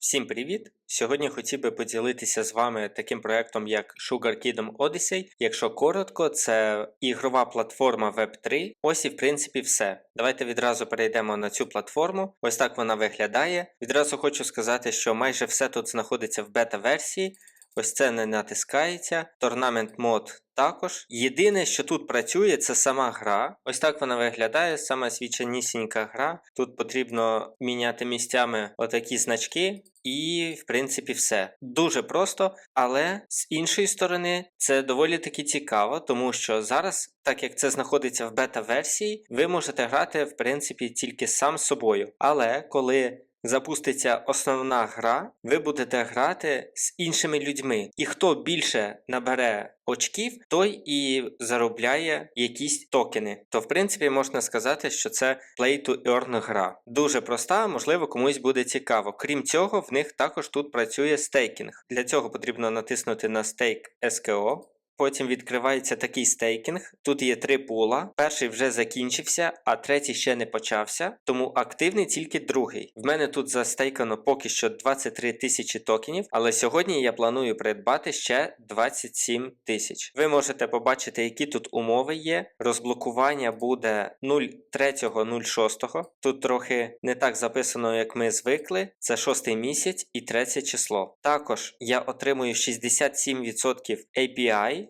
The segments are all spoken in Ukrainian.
Всім привіт! Сьогодні хотів би поділитися з вами таким проектом, як Sugar Kingdom Odyssey. Якщо коротко, це ігрова платформа Web3. Ось і в принципі все. Давайте відразу перейдемо на цю платформу. Ось так вона виглядає. Відразу хочу сказати, що майже все тут знаходиться в бета-версії. Ось це не натискається. Торнамент мод також. Єдине, що тут працює, це сама гра. Ось так вона виглядає, сама свічанісінька гра. Тут потрібно міняти місцями отакі значки, і, в принципі, все. Дуже просто, але з іншої сторони, це доволі таки цікаво, тому що зараз, так як це знаходиться в бета-версії, ви можете грати, в принципі, тільки сам з собою. Але коли запуститься основна гра, ви будете грати з іншими людьми. І хто більше набере очків, той і заробляє якісь токени. То, в принципі, можна сказати, що це play to earn гра. Дуже проста, можливо, комусь буде цікаво. Крім цього, в них також тут працює стейкінг. Для цього потрібно натиснути на стейк SKO. Потім відкривається такий стейкінг. Тут є три пула. Перший вже закінчився, а третій ще не почався, тому активний тільки другий. В мене тут застейкано поки що 23 тисячі токенів, але сьогодні я планую придбати ще 27 тисяч. Ви можете побачити, які тут умови є. Розблокування буде 03.06. Тут трохи не так записано, як ми звикли. Це шостий місяць і третє число. Також я отримую 67% API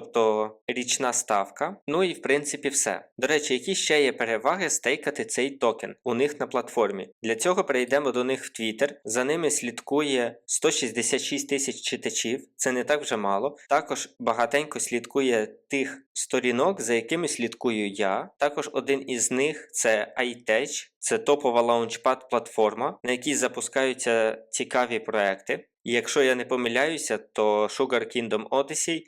тобто річна ставка. Ну і в принципі все. До речі, які ще є переваги стейкати цей токен у них на платформі. Для цього перейдемо до них в Twitter. За ними слідкує 166 тисяч читачів, це не так вже мало. Також багатенько слідкує тих сторінок, за якими слідкую я. Також один із них це iTech, це топова лаунчпад платформа, на якій запускаються цікаві проекти. І якщо я не помиляюся, то Sugar Kingdom Odyssey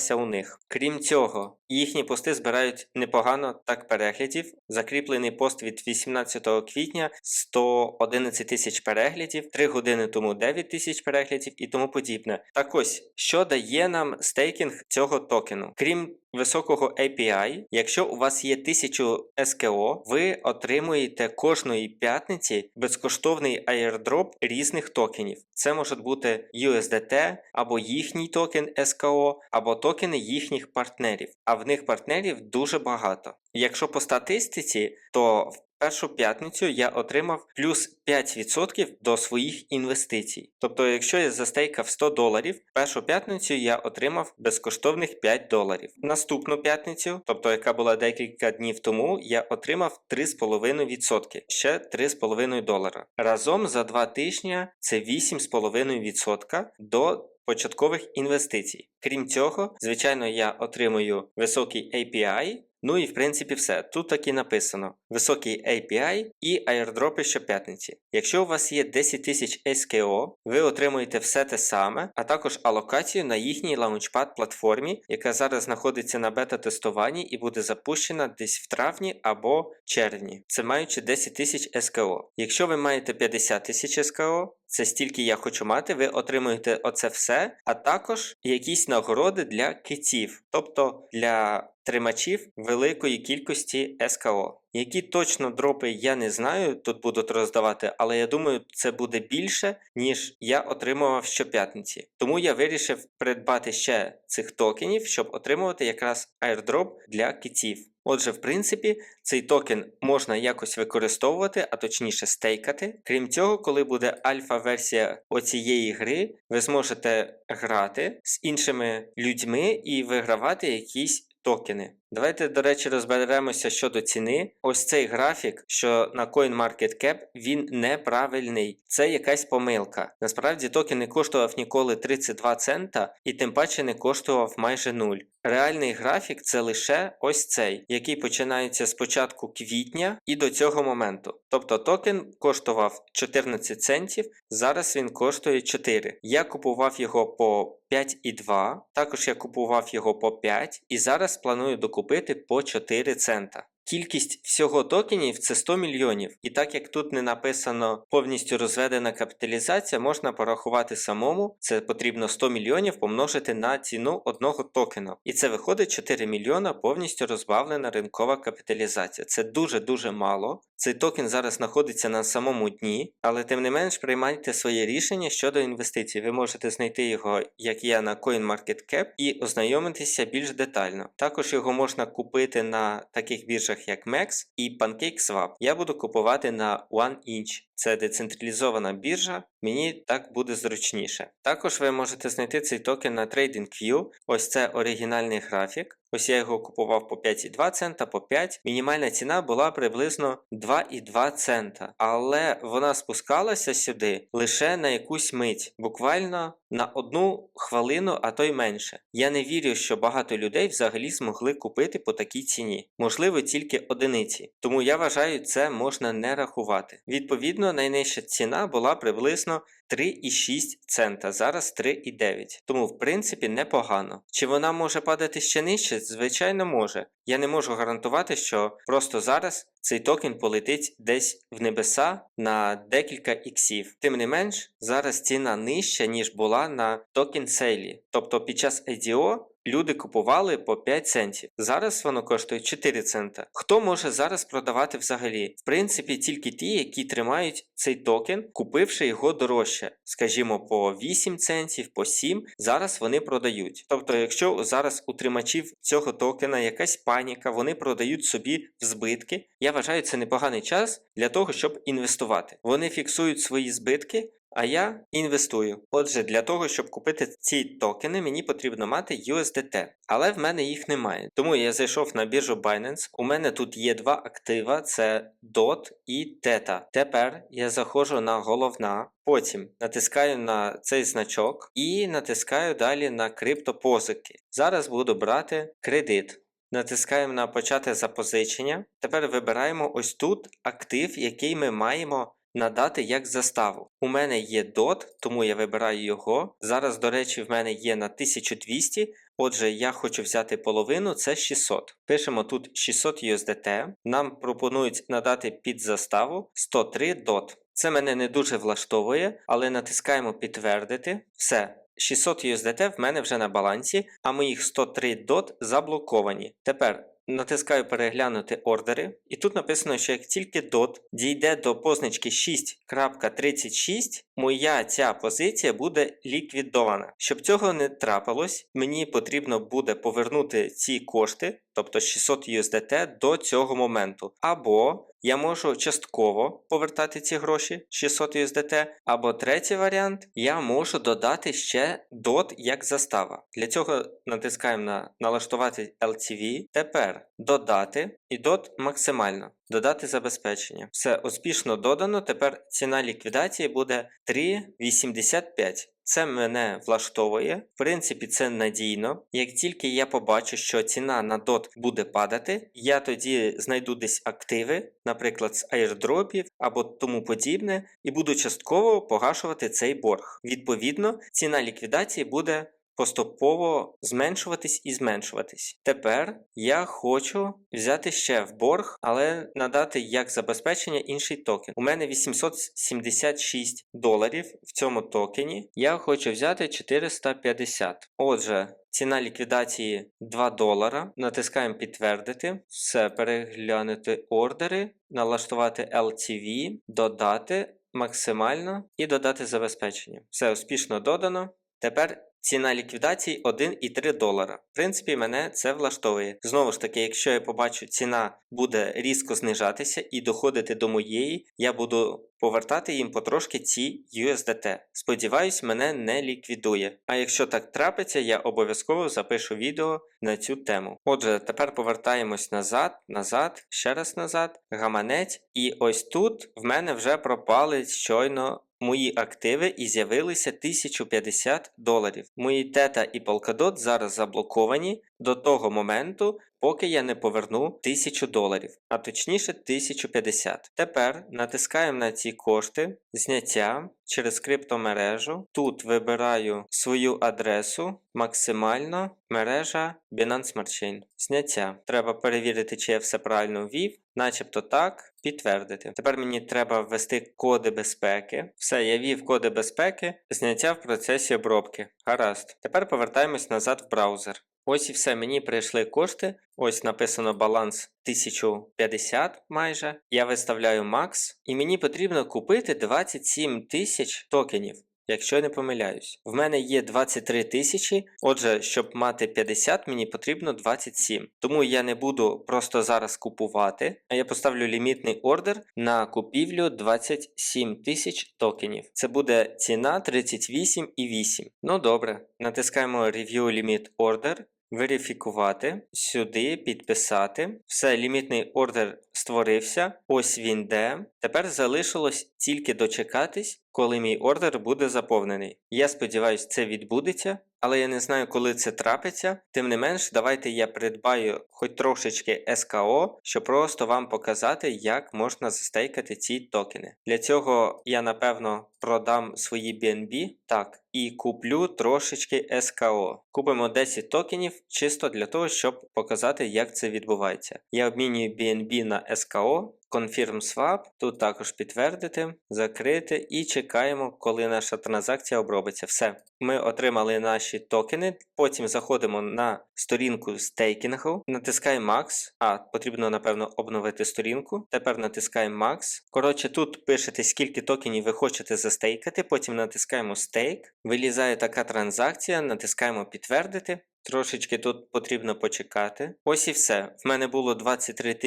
запускалася у них. Крім цього, їхні пости збирають непогано так переглядів. Закріплений пост від 18 квітня 111 тисяч переглядів, 3 години тому 9 тисяч переглядів і тому подібне. Так ось, що дає нам стейкінг цього токену? Крім високого API, якщо у вас є 1000 СКО, ви отримуєте кожної п'ятниці безкоштовний airdrop різних токенів. Це можуть бути USDT або їхній токен СКО, або токени їхніх партнерів. А в них партнерів дуже багато. Якщо по статистиці, то в першу п'ятницю я отримав плюс 5% до своїх інвестицій. Тобто, якщо я застейкав 100 доларів, першу п'ятницю я отримав безкоштовних 5 доларів. Наступну п'ятницю, тобто яка була декілька днів тому, я отримав 3,5%, ще 3,5 долара. Разом за 2 тижні це 8,5% до початкових інвестицій. Крім цього, звичайно, я отримую високий API. Ну і в принципі все. Тут так і написано: високий API і airdropи щоп'ятниці. Якщо у вас є 10 тисяч SKO, ви отримуєте все те саме, а також алокацію на їхній лаунчпад платформі, яка зараз знаходиться на бета-тестуванні і буде запущена десь в травні або червні. Це маючи 10 тисяч SKO. Якщо ви маєте 50 тисяч SKO, це стільки я хочу мати, ви отримуєте оце все, а також якісь нагороди для китів, тобто для тримачів великої кількості СКО. Які точно дропи я не знаю, тут будуть роздавати, але я думаю, це буде більше, ніж я отримував щоп'ятниці. Тому я вирішив придбати ще цих токенів, щоб отримувати якраз airdrop для китів. Отже, в принципі, цей токен можна якось використовувати, а точніше стейкати. Крім цього, коли буде альфа-версія оцієї гри, ви зможете грати з іншими людьми і вигравати якісь токени. Давайте, до речі, розберемося щодо ціни. Ось цей графік, що на CoinMarketCap, він неправильний. Це якась помилка. Насправді токен не коштував ніколи 32 цента і тим паче не коштував майже 0. Реальний графік це лише ось цей, який починається з початку квітня і до цього моменту. Тобто токен коштував 14 центів, зараз він коштує 4. Я купував його по 5,2, також я купував його по 5 і зараз планую докупити по 4 цента. Кількість всього токенів це 100 мільйонів. І так як тут не написано повністю розведена капіталізація, можна порахувати самому. Це потрібно 100 мільйонів помножити на ціну одного токена. І це виходить 4 мільйона повністю розбавлена ринкова капіталізація. Це дуже-дуже мало. Цей токен зараз знаходиться на самому дні, але тим не менш приймайте своє рішення щодо інвестицій. Ви можете знайти його, як я, на CoinMarketCap і ознайомитися більш детально. Також його можна купити на таких біржах, як MEX і PancakeSwap. Я буду купувати на OneInch. Це децентралізована біржа, мені так буде зручніше. Також ви можете знайти цей токен на TradingView. Ось це оригінальний графік. Ось я його купував по 5,2 цента, по 5. Мінімальна ціна була приблизно 2,2 цента. Але вона спускалася сюди лише на якусь мить, буквально на одну хвилину, а то й менше. Я не вірю, що багато людей взагалі змогли купити по такій ціні. Можливо, тільки одиниці. Тому я вважаю, це можна не рахувати. Відповідно, найнижча ціна була приблизно 3,6 цента, зараз 3,9. Тому, в принципі, непогано. Чи вона може падати ще нижче? Звичайно, може. Я не можу гарантувати, що просто зараз цей токен полетить десь в небеса на декілька іксів. Тим не менш, зараз ціна нижча, ніж була на токен сейлі. Тобто під час IDO люди купували по 5 центів. Зараз воно коштує 4 цента. Хто може зараз продавати взагалі? В принципі, тільки ті, які тримають цей токен, купивши його дорожче, скажімо, по 8 центів, по 7, зараз вони продають. Тобто, якщо зараз у тримачів цього токена якась паніка, вони продають собі в збитки. Я вважаю, це непоганий час для того, щоб інвестувати. Вони фіксують свої збитки. А я інвестую. Отже, для того, щоб купити ці токени, мені потрібно мати USDT, але в мене їх немає. Тому я зайшов на біржу Binance. У мене тут є два актива: це DOT і TETA. Тепер я заходжу на головна, потім натискаю на цей значок і натискаю далі на криптопозики. Зараз буду брати кредит. Натискаємо на почати запозичення. Тепер вибираємо ось тут актив, який ми маємо надати як заставу. У мене є DOT, тому я вибираю його. Зараз, до речі, в мене є на 1200, отже, я хочу взяти половину, це 600. Пишемо тут 600 USDT. Нам пропонують надати під заставу 103 DOT. Це мене не дуже влаштовує, але натискаємо підтвердити. Все. 600 USDT в мене вже на балансі, а моїх 103 DOT заблоковані. Тепер натискаю переглянути ордери, і тут написано, що як тільки DOT дійде до позначки 6.36, моя ця позиція буде ліквідована. Щоб цього не трапилось, мені потрібно буде повернути ці кошти, тобто 600 USDT, до цього моменту. Або я можу частково повертати ці гроші 600 USDT, або третій варіант, я можу додати ще DOT як застава. Для цього натискаємо на налаштувати LTV. Тепер додати і DOT максимально. Додати забезпечення. Все успішно додано. Тепер ціна ліквідації буде 3,85. Це мене влаштовує. В принципі, це надійно. Як тільки я побачу, що ціна на DOT буде падати, я тоді знайду десь активи, наприклад, з airdropів або тому подібне, і буду частково погашувати цей борг. Відповідно, ціна ліквідації буде поступово зменшуватись і зменшуватись. Тепер я хочу взяти ще в борг, але надати як забезпечення інший токен. У мене 876 доларів в цьому токені. Я хочу взяти 450. Отже. Ціна ліквідації 2 долара. Натискаємо підтвердити. Все, переглянути ордери, налаштувати LTV, додати максимально і додати забезпечення. Все успішно додано. Тепер Ціна ліквідації 1,3 долара. В принципі, мене це влаштовує. Знову ж таки, якщо я побачу, ціна буде різко знижатися і доходити до моєї, я буду повертати їм потрошки ці USDT. Сподіваюсь, мене не ліквідує. А якщо так трапиться, я обов'язково запишу відео на цю тему. Отже, тепер повертаємось назад, назад, ще раз назад, гаманець. І ось тут в мене вже пропали щойно мої активи і з'явилися 1050 доларів. Мої тета і Polkadot зараз заблоковані, до того моменту, поки я не поверну 1000 доларів, а точніше 1050. Тепер натискаємо на ці кошти, зняття через криптомережу. Тут вибираю свою адресу, максимально мережа Binance Smart Chain. Зняття. Треба перевірити, чи я все правильно ввів, начебто так, підтвердити. Тепер мені треба ввести коди безпеки. Все, я ввів коди безпеки, зняття в процесі обробки. Гаразд. Тепер повертаємось назад в браузер. Ось і все, мені прийшли кошти. Ось написано баланс 1050 майже. Я виставляю макс, і мені потрібно купити 27 тисяч токенів. Якщо я не помиляюсь, в мене є 23 тисячі, отже, щоб мати 50, мені потрібно 27. Тому я не буду просто зараз купувати, а я поставлю лімітний ордер на купівлю 27 тисяч токенів. Це буде ціна 38,8. Ну добре, натискаємо Review Limit Order. Верифікувати, сюди підписати. Все, лімітний ордер створився. Ось він де. Тепер залишилось тільки дочекатись, коли мій ордер буде заповнений. Я сподіваюся, це відбудеться, але я не знаю, коли це трапиться. Тим не менш, давайте я придбаю хоч трошечки СКО, щоб просто вам показати, як можна застейкати ці токени. Для цього я напевно продам свої BNB. Так, і куплю трошечки СКО. Купимо 10 токенів чисто для того, щоб показати, як це відбувається. Я обмінюю BNB на СКО. Confirm Swap, тут також підтвердити, закрити і чекаємо, коли наша транзакція обробиться. Все. Ми отримали наші токени, потім заходимо на сторінку стейкінгу, натискаємо Max. А, потрібно, напевно, обновити сторінку. Тепер натискаємо Max. Коротше, тут пишете, скільки токенів ви хочете застейкати, потім натискаємо Stake. Вилізає така транзакція, натискаємо підтвердити. Трошечки тут потрібно почекати. Ось і все. В мене було 23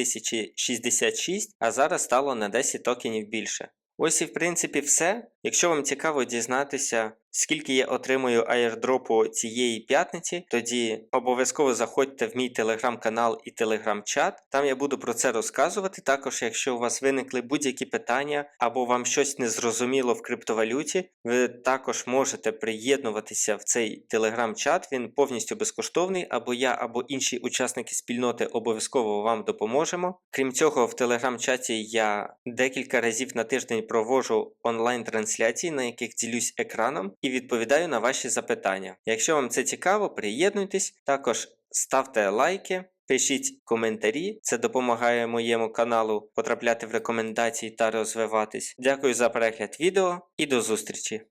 066, а зараз стало на 10 токенів більше. Ось і в принципі все. Якщо вам цікаво дізнатися, скільки я отримую аірдропу цієї п'ятниці, тоді обов'язково заходьте в мій телеграм-канал і телеграм-чат. Там я буду про це розказувати. Також, якщо у вас виникли будь-які питання або вам щось незрозуміло в криптовалюті, ви також можете приєднуватися в цей телеграм-чат. Він повністю безкоштовний, або я, або інші учасники спільноти обов'язково вам допоможемо. Крім цього, в телеграм-чаті я декілька разів на тиждень проводжу онлайн-трансляції, на яких ділюсь екраном і відповідаю на ваші запитання. Якщо вам це цікаво, приєднуйтесь, також ставте лайки. Пишіть коментарі, це допомагає моєму каналу потрапляти в рекомендації та розвиватись. Дякую за перегляд відео і до зустрічі!